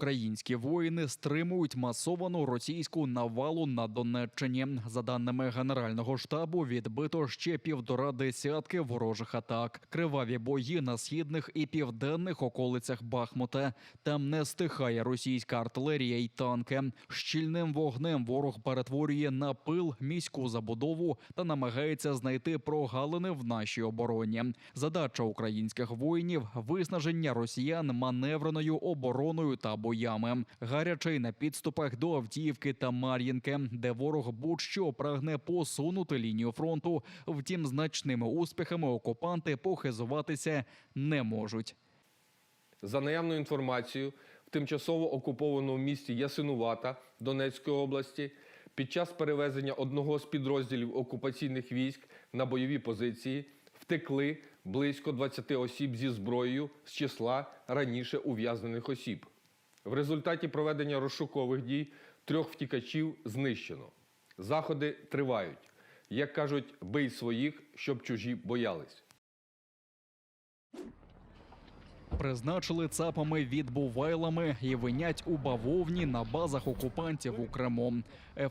Українські воїни стримують масовану російську навалу на Донеччині. За даними Генерального штабу, відбито ще півтора десятки ворожих атак. Криваві бої на східних і південних околицях Бахмута. Там не стихає російська артилерія й танки. Щільним вогнем ворог перетворює на пил міську забудову та намагається знайти прогалини в нашій обороні. Задача українських воїнів виснаження росіян маневреною обороною та боями. Гарячий на підступах до Авдіївки та Мар'їнки, де ворог будь-що прагне посунути лінію фронту. Втім, значними успіхами окупанти похизуватися не можуть. За наявною інформацією, в тимчасово окупованому місті Ясинувата Донецької області під час перевезення одного з підрозділів окупаційних військ на бойові позиції втекли близько 20 осіб зі зброєю з числа раніше ув'язнених осіб. В результаті проведення розшукових дій трьох втікачів знищено. Заходи тривають. Як кажуть, бий своїх, щоб чужі боялись. Призначили цапами відбувайлами і винять у бавовні на базах окупантів у Криму.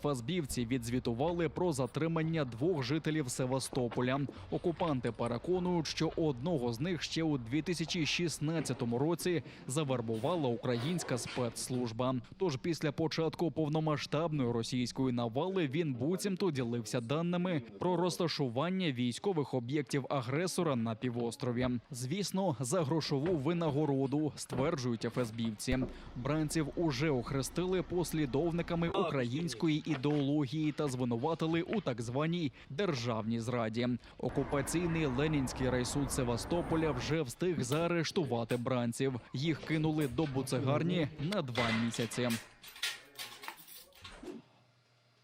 ФСБівці відзвітували про затримання двох жителів Севастополя. Окупанти переконують, що одного з них ще у 2016 році завербувала українська спецслужба. Тож після початку повномасштабної російської навали він буцімто ділився даними про розташування військових об'єктів агресора на півострові. Звісно, за грошову винагороду стверджують ФСБівці. Бранців уже охрестили послідовниками української ідеології та звинуватили у так званій державній зраді. Окупаційний ленінський райсуд Севастополя вже встиг заарештувати бранців. Їх кинули до буцегарні на два місяці.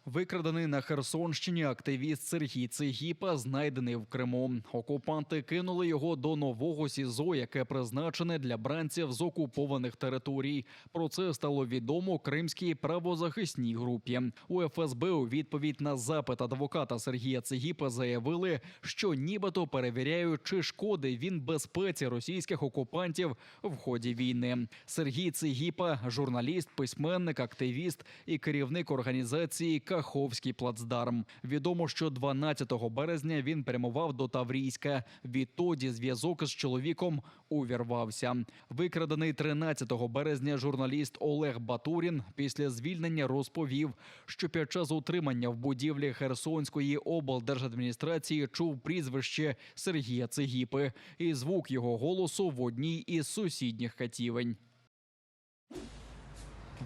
Викрадений на Херсонщині активіст Сергій Цигіпа знайдений в Криму. Окупанти кинули його до нового СІЗО, яке призначене для бранців з окупованих територій. Про це стало відомо кримській правозахисній групі. У ФСБ у відповідь на запит адвоката Сергія Цигіпа заявили, що нібито перевіряють, чи шкоди він безпеці російських окупантів в ході війни. Сергій Цигіпа, журналіст, письменник, активіст і керівник організації Каховський плацдарм. Відомо, що 12 березня він прямував до Таврійська. Відтоді зв'язок з чоловіком увірвався. Викрадений 13 березня журналіст Олег Батурін після звільнення розповів, що під час утримання в будівлі Херсонської облдержадміністрації чув прізвище Сергія Цигіпи і звук його голосу в одній із сусідніх хатівень.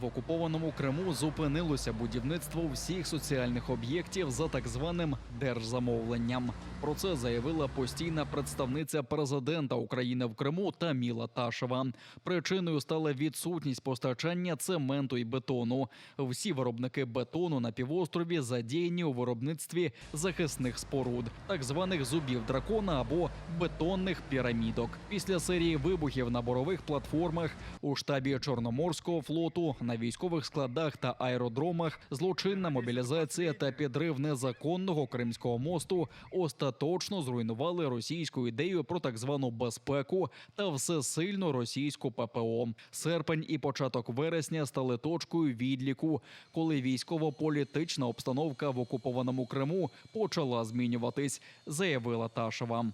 В окупованому Криму зупинилося будівництво всіх соціальних об'єктів за так званим держзамовленням. Про це заявила постійна представниця президента України в Криму Таміла Ташева. Причиною стала відсутність постачання цементу і бетону. Всі виробники бетону на півострові задіяні у виробництві захисних споруд, так званих зубів дракона або бетонних пірамідок. Після серії вибухів на борових платформах у штабі Чорноморського флоту на військових складах та аеродромах злочинна мобілізація та підрив незаконного кримського мосту остаточно зруйнували російську ідею про так звану безпеку та всесильну російську ППО. Серпень і початок вересня стали точкою відліку, коли військово-політична обстановка в окупованому Криму почала змінюватись, заявила Ташева.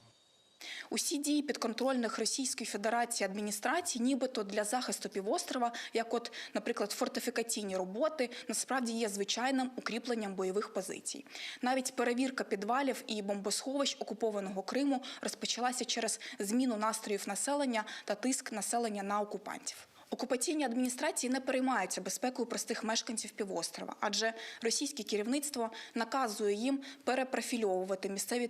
Усі дії підконтрольних Російської Федерації адміністрацій, нібито для захисту півострова, як, от, наприклад, фортифікаційні роботи, насправді є звичайним укріпленням бойових позицій. Навіть перевірка підвалів і бомбосховищ окупованого Криму розпочалася через зміну настроїв населення та тиск населення на окупантів. Окупаційні адміністрації не переймаються безпекою простих мешканців півострова, адже російське керівництво наказує їм перепрофільовувати місцеві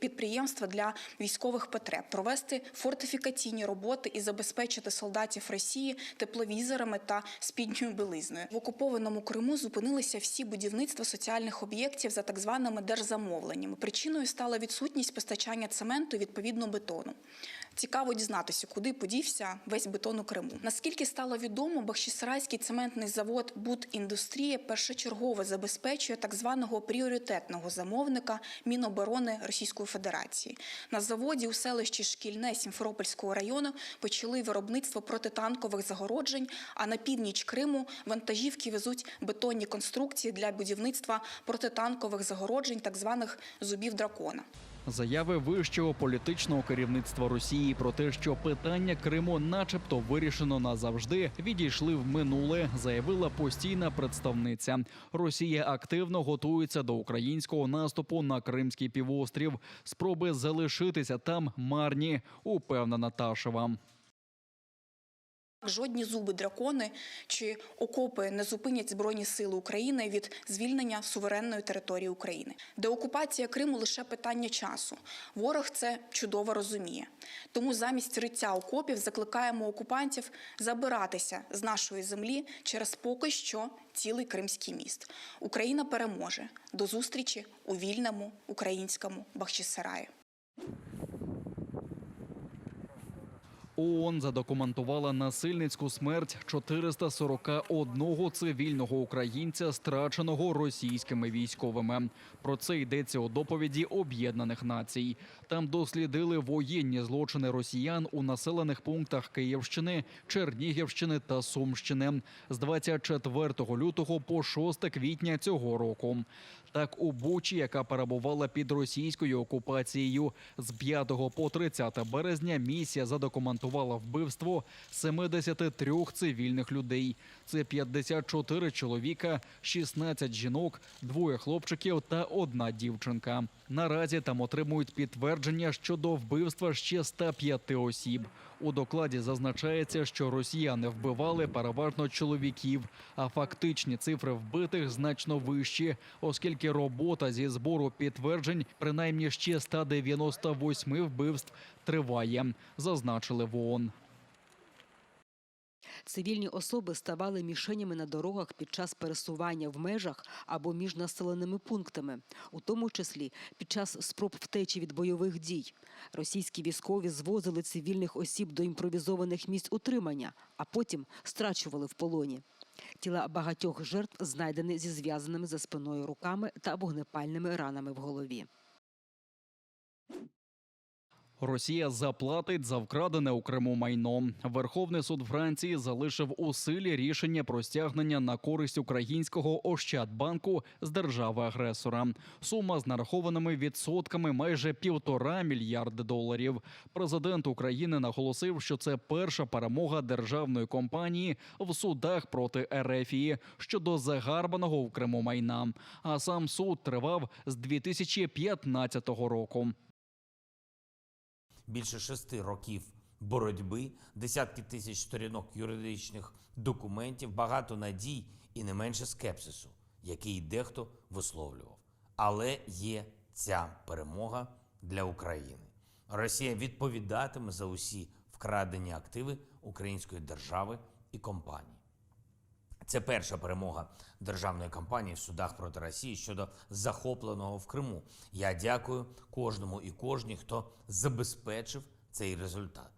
підприємства для військових потреб, провести фортифікаційні роботи і забезпечити солдатів Росії тепловізорами та спідньою білизною. В окупованому Криму зупинилися всі будівництва соціальних об'єктів за так званими держзамовленнями. Причиною стала відсутність постачання цементу відповідно бетону. Цікаво дізнатися, куди подівся весь бетон у Криму. Наскільки стало відомо, Бахчисарайський цементний завод «Будіндустрія» першочергово забезпечує так званого пріоритетного замовника Міноборони Російської Федерації. На заводі у селищі Шкільне Сімферопольського району почали виробництво протитанкових загороджень, а на північ Криму вантажівки везуть бетонні конструкції для будівництва протитанкових загороджень, так званих зубів дракона. Заяви вищого політичного керівництва Росії про те, що питання Криму, начебто, вирішено назавжди, відійшли в минуле, заявила постійна представниця. Росія активно готується до українського наступу на Кримський півострів. Спроби залишитися там марні, упевнена Ташева. Жодні зуби дракони чи окопи не зупинять Збройні сили України від звільнення суверенної території України. Деокупація Криму лише питання часу. Ворог це чудово розуміє. Тому замість риття окопів закликаємо окупантів забиратися з нашої землі через поки що цілий кримський міст. Україна переможе. До зустрічі у вільному українському Бахчисараї. ООН задокументувала насильницьку смерть 441 цивільного українця, страченого російськими військовими. Про це йдеться у доповіді Об'єднаних Націй. Там дослідили воєнні злочини росіян у населених пунктах Київщини, Чернігівщини та Сумщини з 24 лютого по 6 квітня цього року. Так, у Бучі, яка перебувала під російською окупацією, з 5 по 30 березня місія задокументувала вбивство 73 цивільних людей. Це 54 чоловіка, 16 жінок, двоє хлопчиків та одна дівчинка. Наразі там отримують підтвердження щодо вбивства ще 105 осіб. У докладі зазначається, що росіяни вбивали переважно чоловіків, а фактичні цифри вбитих значно вищі, оскільки робота зі збору підтверджень принаймні ще 198 вбивств триває, зазначили в ООН. Цивільні особи ставали мішенями на дорогах під час пересування в межах або між населеними пунктами, у тому числі під час спроб втечі від бойових дій. Російські військові звозили цивільних осіб до імпровізованих місць утримання, а потім страчували в полоні. Тіла багатьох жертв знайдені зі зв'язаними за спиною руками та вогнепальними ранами в голові. Росія заплатить за вкрадене у Криму майно. Верховний суд Франції залишив у силі рішення про стягнення на користь українського Ощадбанку з держави-агресора. Сума з нарахованими відсотками майже півтора мільярди доларів. Президент України наголосив, що це перша перемога державної компанії в судах проти Ерефії щодо загарбаного в Криму майна. А сам суд тривав з 2015 року. Більше шести років боротьби, десятки тисяч сторінок юридичних документів, багато надій і не менше скепсису, який дехто висловлював. Але є ця перемога для України. Росія відповідатиме за усі вкрадені активи української держави і компанії. Це перша перемога державної кампанії в судах проти Росії щодо захопленого в Криму. Я дякую кожному і кожній, хто забезпечив цей результат.